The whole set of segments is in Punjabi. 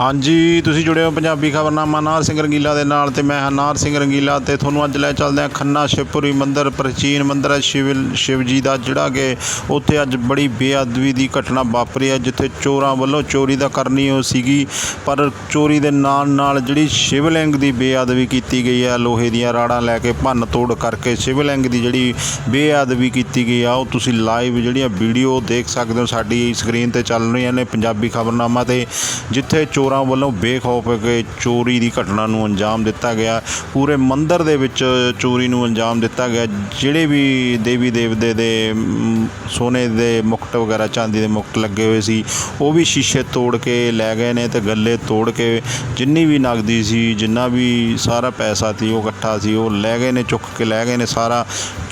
ਹਾਂਜੀ, ਤੁਸੀਂ ਜੁੜੇ ਹੋ ਪੰਜਾਬੀ ਖਬਰਨਾਮਾ ਨਾਰ ਸਿੰਘ ਰੰਗੀਲਾ ਦੇ ਨਾਲ ਤੇ ਮੈਂ ਹਾਂ ਨਾਰ ਸਿੰਘ ਰੰਗੀਲਾ ਤੇ ਤੁਹਾਨੂੰ ਅੱਜ ਲੈ ਚੱਲਦੇ ਹਾਂ ਖੰਨਾ ਸ਼ਿਵਪੁਰੀ ਮੰਦਿਰ, ਪ੍ਰਾਚੀਨ ਮੰਦਿਰ ਹੈ ਸ਼ਿਵ ਸ਼ਿਵ ਜੀ ਦਾ, ਜਿਹੜਾ ਕਿ ਉੱਥੇ ਅੱਜ ਬੜੀ ਬੇਅਦਬੀ ਦੀ ਘਟਨਾ ਵਾਪਰੀ ਹੈ, ਜਿੱਥੇ ਚੋਰਾਂ ਵੱਲੋਂ ਚੋਰੀ ਦਾ ਕਰਨੀ ਉਹ ਸੀਗੀ, ਪਰ ਚੋਰੀ ਦੇ ਨਾਲ ਨਾਲ ਜਿਹੜੀ ਸ਼ਿਵਲਿੰਗ ਦੀ ਬੇਅਦਬੀ ਕੀਤੀ ਗਈ ਹੈ, ਲੋਹੇ ਦੀਆਂ ਰਾੜਾਂ ਲੈ ਕੇ ਭੰਨ ਤੋੜ ਕਰਕੇ ਸ਼ਿਵਲਿੰਗ ਦੀ ਜਿਹੜੀ ਬੇਅਦਬੀ ਕੀਤੀ ਗਈ ਆ, ਉਹ ਤੁਸੀਂ ਲਾਈਵ ਜਿਹੜੀਆਂ ਵੀਡੀਓ ਦੇਖ ਸਕਦੇ ਹੋ ਸਾਡੀ ਸਕਰੀਨ ਤੇ ਚੱਲ ਰਹੀਆਂ ਨੇ ਪੰਜਾਬੀ ਖਬਰਨਾਮਾ ਤੇ, ਜਿੱਥੇ ਚੋਰਾਂ ਵੱਲੋਂ ਬੇਖੌਫ ਹੋ ਕੇ ਚੋਰੀ ਦੀ ਘਟਨਾ ਨੂੰ ਅੰਜਾਮ ਦਿੱਤਾ ਗਿਆ। ਪੂਰੇ ਮੰਦਿਰ ਦੇ ਵਿੱਚ ਚੋਰੀ ਨੂੰ ਅੰਜਾਮ ਦਿੱਤਾ ਗਿਆ। ਜਿਹੜੇ ਵੀ ਦੇਵੀ ਦੇਵਤੇ ਦੇ ਸੋਨੇ ਦੇ ਮੁਕਟ ਵਗੈਰਾ, ਚਾਂਦੀ ਦੇ ਮੁਕਟ ਲੱਗੇ ਹੋਏ ਸੀ, ਉਹ ਵੀ ਸ਼ੀਸ਼ੇ ਤੋੜ ਕੇ ਲੈ ਗਏ ਨੇ ਤੇ ਗੱਲੇ ਤੋੜ ਕੇ ਜਿੰਨੀ ਵੀ ਨਗਦੀ ਸੀ, ਜਿੰਨਾ ਵੀ ਸਾਰਾ ਪੈਸਾ ਸੀ, ਉਹ ਇਕੱਠਾ ਸੀ, ਉਹ ਲੈ ਗਏ ਨੇ, ਚੁੱਕ ਕੇ ਲੈ ਗਏ ਨੇ ਸਾਰਾ।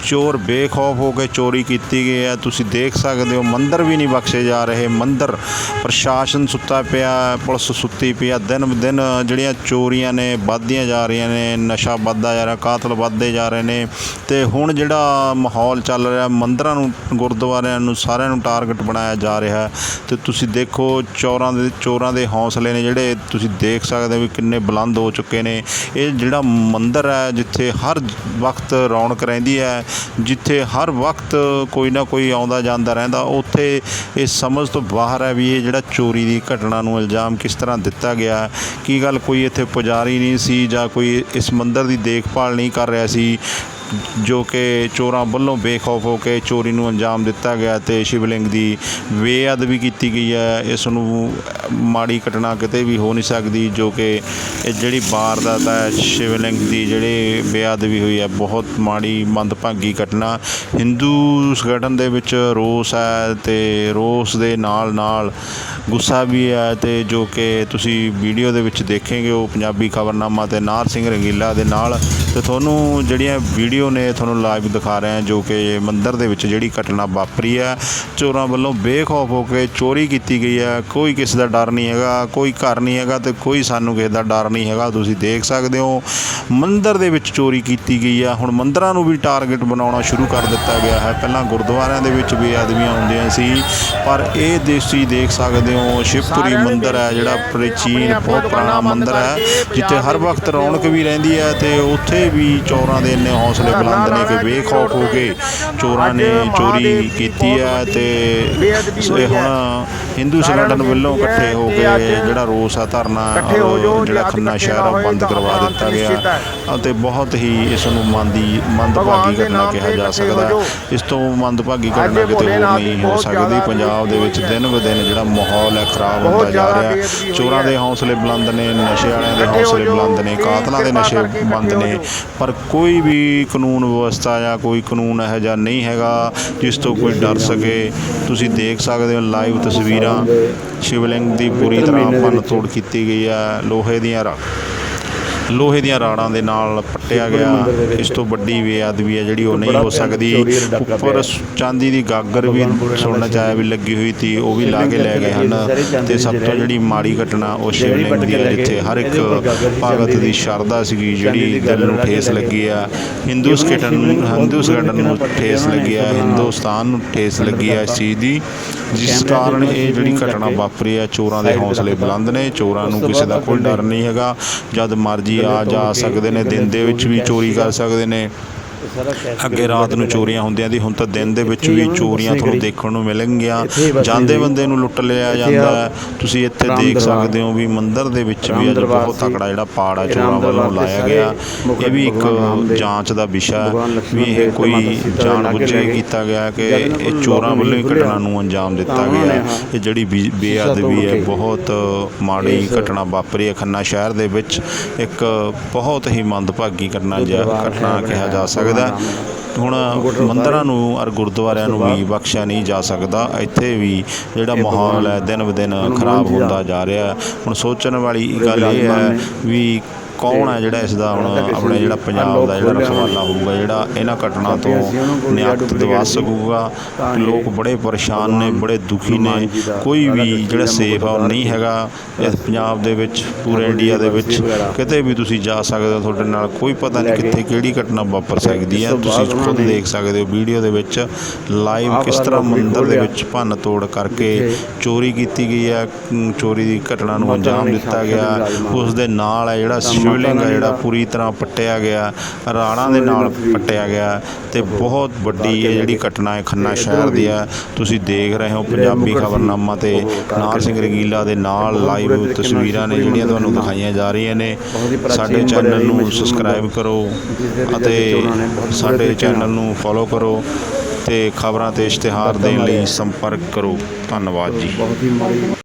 ਚੋਰ ਬੇਖੌਫ ਹੋ ਕੇ ਚੋਰੀ ਕੀਤੀ ਗਈ ਹੈ। ਤੁਸੀਂ ਦੇਖ ਸਕਦੇ ਹੋ, ਮੰਦਰ ਵੀ ਨਹੀਂ ਬਖਸ਼ੇ ਜਾ ਰਹੇ। ਮੰਦਰ ਪ੍ਰਸ਼ਾਸਨ ਸੁੱਤਾ ਪਿਆ, ਪੁਲਿਸ ਸੁੱਤੀ ਪਈ ਆ। ਦਿਨ ਬ ਦਿਨ ਜਿਹੜੀਆਂ ਚੋਰੀਆਂ ਨੇ, ਵੱਧਦੀਆਂ ਜਾ ਰਹੀਆਂ ਨੇ, ਨਸ਼ਾ ਵੱਧਦਾ ਜਾ ਰਿਹਾ, ਕਾਤਲ ਵੱਧਦੇ ਜਾ ਰਹੇ ਨੇ। ਤੇ ਹੁਣ ਜਿਹੜਾ ਮਾਹੌਲ ਚੱਲ ਰਿਹਾ, ਮੰਦਰਾਂ ਨੂੰ, ਗੁਰਦੁਆਰਿਆਂ ਨੂੰ, ਸਾਰਿਆਂ ਨੂੰ ਟਾਰਗੇਟ ਬਣਾਇਆ ਜਾ ਰਿਹਾ ਹੈ। ਤੇ ਤੁਸੀਂ ਦੇਖੋ, ਚੋਰਾਂ ਦੇ ਚੋਰਾਂ ਦੇ ਹੌਸਲੇ ਨੇ ਜਿਹੜੇ ਤੁਸੀਂ ਦੇਖ ਸਕਦੇ ਹੋ ਵੀ ਕਿੰਨੇ ਬੁਲੰਦ ਹੋ ਚੁੱਕੇ ਨੇ। ਇਹ ਜਿਹੜਾ ਮੰਦਿਰ ਹੈ, ਜਿੱਥੇ ਹਰ ਵਕਤ ਰੌਣਕ ਰਹਿੰਦੀ ਹੈ, ਜਿੱਥੇ ਹਰ ਵਕਤ ਕੋਈ ਨਾ ਕੋਈ ਆਉਂਦਾ ਜਾਂਦਾ ਰਹਿੰਦਾ, ਉੱਥੇ ਇਹ ਸਮਝ ਤੋਂ ਬਾਹਰ ਹੈ ਵੀ ਇਹ ਜਿਹੜਾ ਚੋਰੀ ਦੀ ਘਟਨਾ ਨੂੰ ਇਲਜ਼ਾਮ ਕਿਸ ਤਰ੍ਹਾਂ ਦਿੱਤਾ ਗਿਆ। ਕੀ ਗੱਲ ਕੋਈ ਇੱਥੇ ਪੁਜਾਰੀ ਨਹੀਂ ਸੀ ਜਾਂ ਕੋਈ ਇਸ ਮੰਦਿਰ ਦੀ ਦੇਖਭਾਲ ਨਹੀਂ ਕਰ ਰਿਹਾ ਸੀ? ਜੋ ਕਿ ਚੋਰਾਂ ਵੱਲੋਂ ਬੇਖੌਫ ਹੋ ਕੇ ਚੋਰੀ ਨੂੰ ਅੰਜਾਮ ਦਿੱਤਾ ਗਿਆ ਤੇ ਸ਼ਿਵਲਿੰਗ ਦੀ ਬੇਅਦਬੀ ਕੀਤੀ ਗਈ ਹੈ। ਇਸ ਨੂੰ ਮਾੜੀ ਘਟਨਾ ਕਿਤੇ ਵੀ ਹੋ ਨਹੀਂ ਸਕਦੀ, ਜੋ ਕਿ ਇਹ ਜਿਹੜੀ ਵਾਰਦਾਤ ਹੈ, ਸ਼ਿਵਲਿੰਗ ਦੀ ਜਿਹੜੀ ਬੇਅਦਬੀ ਹੋਈ ਹੈ, ਬਹੁਤ ਮਾੜੀ ਮੰਦਭਾਗੀ ਘਟਨਾ। ਹਿੰਦੂ ਸੰਗਠਨ ਦੇ ਵਿੱਚ ਰੋਸ ਹੈ ਤੇ ਰੋਸ ਦੇ ਨਾਲ ਨਾਲ ਗੁੱਸਾ ਵੀ ਹੈ ਤੇ ਜੋ ਕਿ ਤੁਸੀਂ ਵੀਡੀਓ ਦੇ ਵਿੱਚ ਦੇਖੇਂਗੇ, ਉਹ ਪੰਜਾਬੀ ਖਬਰਨਾਮਾ ਤੇ ਨਾਰ ਸਿੰਘ ਰੰਗੀਲਾ ਦੇ ਨਾਲ। ਤੇ ਤੁਹਾਨੂੰ ਜਿਹੜੀਆਂ ਵੀਡੀਓ ਨੇ ਤੁਹਾਨੂੰ ਲਾਈਵ ਦਿਖਾ ਰਹੇ ਹਾਂ ਜੋ ਕਿ ਮੰਦਿਰ ਦੇ ਵਿੱਚ ਜਿਹੜੀ ਘਟਨਾ ਵਾਪਰੀ ਹੈ। ਚੋਰਾਂ ਵੱਲੋਂ ਬੇਖੌਫ ਹੋ ਕੇ ਚੋਰੀ ਕੀਤੀ ਗਈ ਹੈ। ਕੋਈ ਕਿਸੇ ਦਾ ਡਰ ਨਹੀਂ ਹੈਗਾ ਕੋਈ ਘਰ ਨਹੀਂ ਹੈਗਾ ਤੇ ਕੋਈ ਸਾਨੂੰ ਕਿਸੇ ਦਾ ਡਰ ਨਹੀਂ ਹੈਗਾ। ਤੁਸੀਂ ਦੇਖ ਸਕਦੇ ਹੋ ਮੰਦਿਰ ਦੇ ਵਿੱਚ ਚੋਰੀ ਕੀਤੀ ਗਈ ਹੈ। ਹੁਣ ਮੰਦਿਰਾਂ ਨੂੰ ਵੀ ਟਾਰਗੇਟ ਬਣਾਉਣਾ ਸ਼ੁਰੂ ਕਰ ਦਿੱਤਾ ਗਿਆ ਹੈ। ਪਹਿਲਾਂ ਗੁਰਦੁਆਰਿਆਂ ਦੇ ਵਿੱਚ ਵੀ ਆਦਮੀਆਂ ਹੁੰਦੀਆਂ ਸੀ ਪਰ ਇਹ ਦੇਸੀ ਦੇਖ ਸਕਦੇ ਹੋ ਸ਼ਿਵਪੁਰੀ ਮੰਦਿਰ ਹੈ ਜਿਹੜਾ ਪ੍ਰਾਚੀਨ ਬਹੁਤ ਪੁਰਾਣਾ ਮੰਦਿਰ ਹੈ ਜਿੱਥੇ ਹਰ ਵਕਤ ਰੌਣਕ ਵੀ ਰਹਿੰਦੀ ਹੈ ਤੇ ਉੱਥੇ ਵੀ ਚੋਰਾਂ ਦੇ ਇੰਨੇ ਹੌਸਲੇ ਬੁਲੰਦ ਨੇ ਕਿ ਬੇਖੌਫ ਹੋ ਕੇ ਚੋਰਾਂ ਨੇ ਚੋਰੀ ਕੀਤੀ ਹੈ ਤੇ ਸ- ਹੁਣ ਹਿੰਦੂ ਸੰਗਠਨ ਵੱਲੋਂ ਇਕੱਠੇ ਹੋ ਕੇ ਜਿਹੜਾ ਰੋਸ ਆ ਧਰਨਾ ਜਿਹੜਾ ਖੰਨਾ ਸ਼ਹਿਰ ਆ ਬੰਦ ਕਰਵਾ ਦਿੱਤਾ ਗਿਆ। ਅਤੇ ਬਹੁਤ ਹੀ ਇਸ ਨੂੰ ਮੰਦੀ ਮੰਦਭਾਗੀ ਘਟਨਾ ਕਿਹਾ ਜਾ ਸਕਦਾ। ਇਸ ਤੋਂ ਮੰਦਭਾਗੀ ਘਟਨਾ ਕਿਤੇ ਹੋਰ ਨਹੀਂ ਹੋ ਸਕਦੀ। ਪੰਜਾਬ ਦੇ ਵਿੱਚ ਦਿਨ ਬ ਦਿਨ ਜਿਹੜਾ ਮਾਹੌਲ ਹੈ ਖਰਾਬ ਹੁੰਦਾ ਜਾ ਰਿਹਾ। ਚੋਰਾਂ ਦੇ ਹੌਸਲੇ ਬੁਲੰਦ ਨੇ ਨਸ਼ੇ ਵਾਲਿਆਂ ਦੇ ਹੌਸਲੇ ਬੁਲੰਦ ਨੇ ਕਾਤਲਾਂ ਦੇ ਨਸ਼ੇ ਬੰਦ ਨੇ। ਪਰ ਕੋਈ ਵੀ ਕਾਨੂੰਨ ਵਿਵਸਥਾ ਜਾਂ ਕੋਈ ਕਾਨੂੰਨ ਇਹੋ ਜਿਹਾ ਨਹੀਂ ਹੈਗਾ ਜਿਸ ਤੋਂ ਕੋਈ ਡਰ ਸਕੇ। ਤੁਸੀਂ ਦੇਖ ਸਕਦੇ ਹੋ ਲਾਈਵ ਤਸਵੀਰਾਂ। ਸ਼ਿਵਲਿੰਗ ਦੀ ਪੂਰੀ ਤਰ੍ਹਾਂ ਭੰਨ ਤੋੜ ਕੀਤੀ ਗਈ ਹੈ। ਲੋਹੇ ਦੀਆਂ ਰਾ ਲੋਹੇ ਦੀਆਂ ਰਾੜਾਂ ਦੇ ਨਾਲ ਪੱਟਿਆ ਗਿਆ। ਇਸ ਤੋਂ ਵੱਡੀ ਬੇਅਦਬੀ ਹੈ ਜਿਹੜੀ ਉਹ ਨਹੀਂ ਹੋ ਸਕਦੀ। ਉੱਪਰ ਚਾਂਦੀ ਦੀ ਗਾਗਰ ਵੀ ਸੁਣਨ ਚ ਆਇਆ ਵੀ ਲੱਗੀ ਹੋਈ ਸੀ ਉਹ ਵੀ ਲਾ ਕੇ ਲੈ ਗਏ ਹਨ। ਤੇ ਸਭ ਤੋਂ ਜਿਹੜੀ ਮਾੜੀ ਘਟਨਾ ਉਹ ਸ਼ਿਵਲਿੰਗ ਦੀ ਹੈ ਜਿੱਥੇ ਹਰ ਇੱਕ ਭਗਤ ਦੀ ਸ਼ਰਧਾ ਸੀਗੀ ਜਿਹੜੀ ਦਿਲ ਨੂੰ ਠੇਸ ਲੱਗੀ ਆ। ਹਿੰਦੂ ਸੰਗਠਨ ਹਿੰਦੂ ਸੰਗਠਨ ਨੂੰ ਠੇਸ ਲੱਗੀ ਆ ਹਿੰਦੁਸਤਾਨ ਨੂੰ ਠੇਸ ਲੱਗੀ ਆ ਇਸ ਚੀਜ਼ ਦੀ। ਜਿਸ ਕਾਰਨ ਇਹ ਜਿਹੜੀ ਘਟਨਾ ਵਾਪਰੀ ਆ ਚੋਰਾਂ ਦੇ ਹੌਸਲੇ ਬੁਲੰਦ ਨੇ। ਚੋਰਾਂ ਨੂੰ ਕਿਸੇ ਦਾ ਕੋਈ ਡਰ ਨਹੀਂ ਹੈਗਾ। ਜਦ ਮਰਜ਼ੀ ਆ ਜਾ ਸਕਦੇ ਨੇ ਦਿਨ ਦੇ ਵਿੱਚ ਵੀ ਚੋਰੀ ਕਰ ਸਕਦੇ ਨੇ। ਅੱਗੇ ਰਾਤ ਨੂੰ ਚੋਰੀਆਂ ਹੁੰਦੀਆਂ ਦੀ ਹੁਣ ਤਾਂ ਦਿਨ ਦੇ ਵਿੱਚ ਵੀ ਚੋਰੀਆਂ ਤੁਹਾਨੂੰ ਦੇਖਣ ਨੂੰ ਮਿਲਣਗੀਆਂ। ਜਾਂਦੇ ਬੰਦੇ ਨੂੰ ਲੁੱਟ ਲਿਆ ਜਾਂਦਾ ਤੁਸੀਂ ਇੱਥੇ ਦੇਖ ਸਕਦੇ ਹੋ ਵੀ ਮੰਦਿਰ ਦੇ ਵਿੱਚ ਵੀ ਅੱਜ ਬਹੁਤ ਤਕੜਾ ਜਿਹੜਾ ਪਾੜ ਆ ਚੋਰਾਂ ਵੱਲੋਂ ਲਾਇਆ ਗਿਆ। ਇਹ ਵੀ ਇੱਕ ਜਾਂਚ ਦਾ ਵਿਸ਼ਾ ਵੀ ਇਹ ਕੋਈ ਜਾਣ ਬੁੱਝ ਕੇ ਕੀਤਾ ਗਿਆ ਕਿ ਇਹ ਚੋਰਾਂ ਵੱਲੋਂ ਹੀ ਘਟਨਾ ਨੂੰ ਅੰਜਾਮ ਦਿੱਤਾ ਗਿਆ ਇਹ ਜਿਹੜੀ ਬੇਅਦਬੀ ਹੈ ਬਹੁਤ ਮਾੜੀ ਘਟਨਾ ਵਾਪਰੀ ਹੈ। ਖੰਨਾ ਸ਼ਹਿਰ ਦੇ ਵਿੱਚ ਇੱਕ ਬਹੁਤ ਹੀ ਮੰਦਭਾਗੀ ਘਟਨਾ ਜਿਹਾ ਘਟਨਾ ਕਿਹਾ ਜਾ ਸਕਦਾ ਹੈ। ਹੁਣ ਮੰਦਰਾਂ ਨੂੰ ਔਰ ਗੁਰਦੁਆਰਿਆਂ ਨੂੰ ਵੀ ਬਖਸ਼ਿਆ ਨਹੀਂ ਜਾ ਸਕਦਾ। ਇੱਥੇ ਵੀ ਜਿਹੜਾ ਮਾਹੌਲ ਹੈ ਦਿਨ ਬ ਦਿਨ ਖਰਾਬ ਹੁੰਦਾ ਜਾ ਰਿਹਾ। ਹੁਣ ਸੋਚਣ ਵਾਲੀ ਗੱਲ ਇਹ ਹੈ ਵੀ ਕੌਣ ਹੈ ਜਿਹੜਾ ਇਸ ਦਾ ਹੁਣ ਆਪਣੇ ਜਿਹੜਾ ਪੰਜਾਬ ਦਾ ਜਿਹੜਾ ਰਖਵਾਲਾ ਹੋਊਗਾ ਜਿਹੜਾ ਇਹਨਾਂ ਘਟਨਾ ਤੋਂ ਨਿਆਕਤ ਦਵਾ ਸਕੂਗਾ। ਲੋਕ ਬੜੇ ਪਰੇਸ਼ਾਨ ਨੇ ਬੜੇ ਦੁਖੀ ਨੇ। ਕੋਈ ਵੀ ਜਿਹੜਾ ਸੇਫ ਆ ਉਹ ਨਹੀਂ ਹੈਗਾ। ਇਸ ਪੰਜਾਬ ਦੇ ਵਿੱਚ ਪੂਰੇ ਇੰਡੀਆ ਦੇ ਵਿੱਚ ਕਿਤੇ ਵੀ ਤੁਸੀਂ ਜਾ ਸਕਦੇ ਹੋ ਤੁਹਾਡੇ ਨਾਲ ਕੋਈ ਪਤਾ ਨਹੀਂ ਕਿੱਥੇ ਕਿਹੜੀ ਘਟਨਾ ਵਾਪਰ ਸਕਦੀ ਹੈ। ਤੁਸੀਂ ਖੁਦ ਦੇਖ ਸਕਦੇ ਹੋ ਵੀਡੀਓ ਦੇ ਵਿੱਚ ਲਾਈਵ ਕਿਸ ਤਰ੍ਹਾਂ ਮੰਦਿਰ ਦੇ ਵਿੱਚ ਭੰਨ ਤੋੜ ਕਰਕੇ ਚੋਰੀ ਕੀਤੀ ਗਈ ਹੈ। ਚੋਰੀ ਦੀ ਘਟਨਾ ਨੂੰ ਅੰਜਾਮ ਦਿੱਤਾ ਗਿਆ। ਉਸ ਦੇ ਨਾਲ ਹੈ ਜਿਹੜਾ ਸ਼ਿਵਲਿੰਗ ਹੈ ਜਿਹੜਾ ਪੂਰੀ ਤਰ੍ਹਾਂ ਪੱਟਿਆ ਗਿਆ ਰਾੜਾਂ ਦੇ ਨਾਲ ਪੱਟਿਆ ਗਿਆ ਤੇ ਬਹੁਤ ਵੱਡੀ ਇਹ ਜਿਹੜੀ ਘਟਨਾ ਹੈ ਖੰਨਾ ਸ਼ਹਿਰ ਦੀ ਹੈ ਤੁਸੀਂ ਦੇਖ ਰਹੇ ਹੋ ਪੰਜਾਬੀ ਖਬਰਨਾਮਾ ਤੇ ਨਾਰ ਸਿੰਘ ਰੰਗੀਲਾ ਦੇ ਨਾਲ ਲਾਈਵ ਤਸਵੀਰਾਂ ਨੇ ਜਿਹੜੀਆਂ ਤੁਹਾਨੂੰ ਦਿਖਾਈਆਂ ਜਾ ਰਹੀਆਂ ਨੇ। ਸਾਡੇ ਚੈਨਲ ਨੂੰ ਸਬਸਕ੍ਰਾਈਬ ਕਰੋ ਅਤੇ ਸਾਡੇ ਚੈਨਲ ਨੂੰ ਫੋਲੋ ਕਰੋ ਤੇ ਖਬਰਾਂ ਤੇ ਇਸ਼ਤਿਹਾਰ ਦੇਣ ਲਈ ਸੰਪਰਕ ਕਰੋ। ਧੰਨਵਾਦ ਜੀ।